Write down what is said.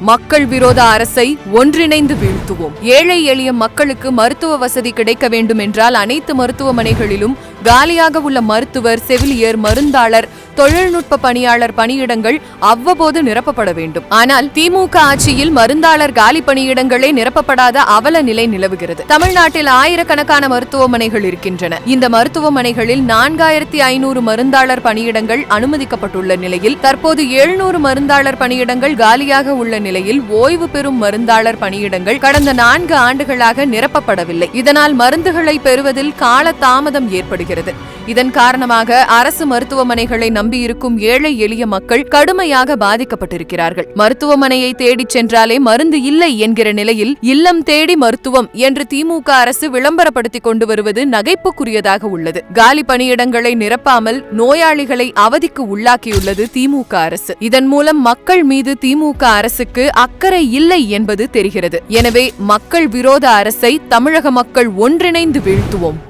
மக்கள் விரோத அரசை ஒன்றிணைந்து வீழ்த்துவோம். ஏழை எளிய மக்களுக்கு மருத்துவ வசதி கிடைக்க வேண்டும் என்றால் அனைத்து மருத்துவமனைகளிலும் காலியாக உள்ள மருத்துவர் செவிலியர் மருந்தாளர் தொழில்நுட்ப பணியாளர் பணியிடங்கள் அவ்வப்போது நிரப்பப்பட வேண்டும். ஆனால் திமுக ஆட்சியில் மருந்தாளர் காலி பணியிடங்களே நிரப்பப்படாத அவல நிலை நிலவுகிறது. தமிழ்நாட்டில் ஆயிரக்கணக்கான மருத்துவமனைகள் இருக்கின்றன. இந்த மருத்துவமனைகளில் நான்காயிரத்தி ஐநூறு மருந்தாளர் பணியிடங்கள் அனுமதிக்கப்பட்டுள்ள நிலையில் தற்போது எழுநூறு மருந்தாளர் பணியிடங்கள் காலியாக உள்ள நிலையில் ஓய்வு பெறும் மருந்தாளர் பணியிடங்கள் கடந்த நான்கு ஆண்டுகளாக நிரப்பப்படவில்லை. இதனால் மருந்துகளை பெறுவதில் கால தாமதம் ஏற்படுகிறது. இதன் காரணமாக அரசு மருத்துவமனைகளை நம்பியிருக்கும் ஏழை எளிய மக்கள் கடுமையாக பாதிக்கப்பட்டிருக்கிறார்கள். மருத்துவமனையை தேடிச் சென்றாலே மருந்து இல்லை என்கிற நிலையில் இல்லம் தேடி மருத்துவம் என்று திமுக அரசு விளம்பரப்படுத்திக் கொண்டு வருவது நகைப்புக்குரியதாக உள்ளது. காலி பணியிடங்களை நிரப்பாமல் நோயாளிகளை அவதிக்கு உள்ளாக்கியுள்ளது திமுக அரசு. இதன் மூலம் மக்கள் மீது திமுக அரசுக்கு அக்கறை இல்லை என்பது தெரிகிறது. எனவே மக்கள் விரோத அரசை தமிழக மக்கள் ஒன்றிணைந்து வீழ்த்துவோம்.